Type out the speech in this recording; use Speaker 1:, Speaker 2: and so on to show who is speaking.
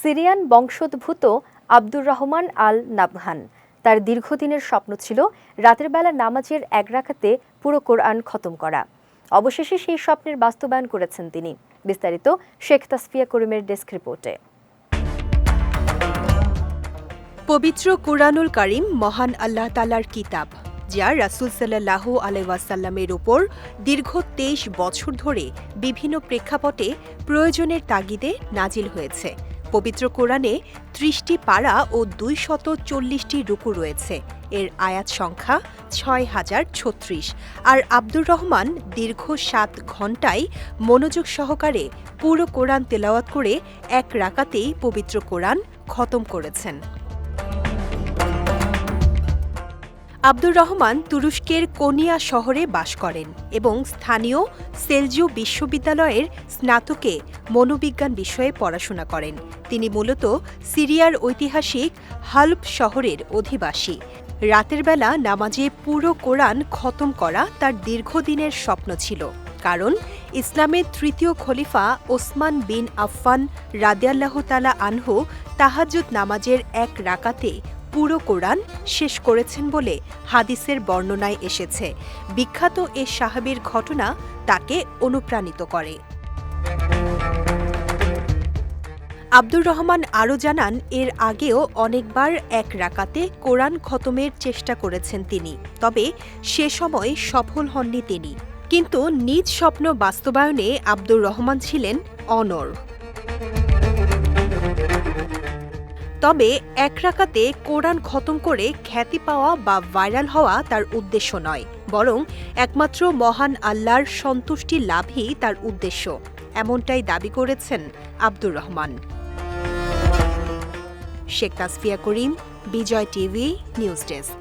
Speaker 1: Syrian বংশোদ্ভূত আব্দুর রহমান আল নাবহান। তার দীর্ঘদিনের স্বপ্ন ছিল রাতের বেলা নামাজের এক রাখাতে পুরো কোরআন খতম করা। অবশেষে সেই স্বপ্নের বাস্তবায়ন করেছেন তিনি। বিস্তারিত শেখ তাসফিয়া করিমের ডেস্ক রিপোর্টে।
Speaker 2: পবিত্র কুরআনুল করিম মহান আল্লাহ তালার কিতাব, যা রাসুল সাল্লাহ আলাইসাল্লামের ওপর দীর্ঘ তেইশ বছর ধরে বিভিন্ন প্রেক্ষাপটে প্রয়োজনের তাগিদে নাজিল হয়েছে। পবিত্র কোরআনে ত্রিশটি পাড়া ও দুই শত চল্লিশটি রুকু রয়েছে। এর আয়াত সংখ্যা ছয় হাজার ছত্রিশ। আর আব্দুর রহমান দীর্ঘ সাত ঘন্টায় মনোযোগ সহকারে পুরো কোরআন তেলাওয়াত করে এক রাকাতেই পবিত্র কোরআন খতম করেছেন। আব্দুর রহমান তুরস্কের কোনিয়া শহরে বাস করেন এবং স্থানীয় সেলজিও বিশ্ববিদ্যালয়ের স্নাতকে মনোবিজ্ঞান বিষয়ে পড়াশোনা করেন। তিনি মূলত সিরিয়ার ঐতিহাসিক হাল্প শহরের অধিবাসী। রাতের বেলা নামাজে পুরো কোরআন খতম করা তার দীর্ঘদিনের স্বপ্ন ছিল। কারণ ইসলামের তৃতীয় খলিফা ওসমান বিন আফফান রাদিয়াল্লাহ তালা আনহু তাহাজুদ নামাজের এক রাকাতে পুরো কোরআন শেষ করেছেন বলে হাদিসের বর্ণনায় এসেছে। বিখ্যাত এ সাহাবির ঘটনা তাকে অনুপ্রাণিত করে। আব্দুর রহমান আরও জানান, এর আগেও অনেকবার এক রাকাতে কোরআন খতমের চেষ্টা করেছেন তিনি, তবে সে সময় সফল হননি তিনি। কিন্তু নিজ স্বপ্ন বাস্তবায়নে আব্দুর রহমান ছিলেন অনর তবে এক রাকাতে কোরআন খতম করে খ্যাতি পাওয়া বা ভাইরাল হওয়া তার উদ্দেশ্য নয়, বরং একমাত্র মহান আল্লাহর সন্তুষ্টি লাভই তার উদ্দেশ্য, এমনটাই দাবি করেছেন Abdur Rahman. Sheikh Tasfia Karim, Bijoy TV, news desk.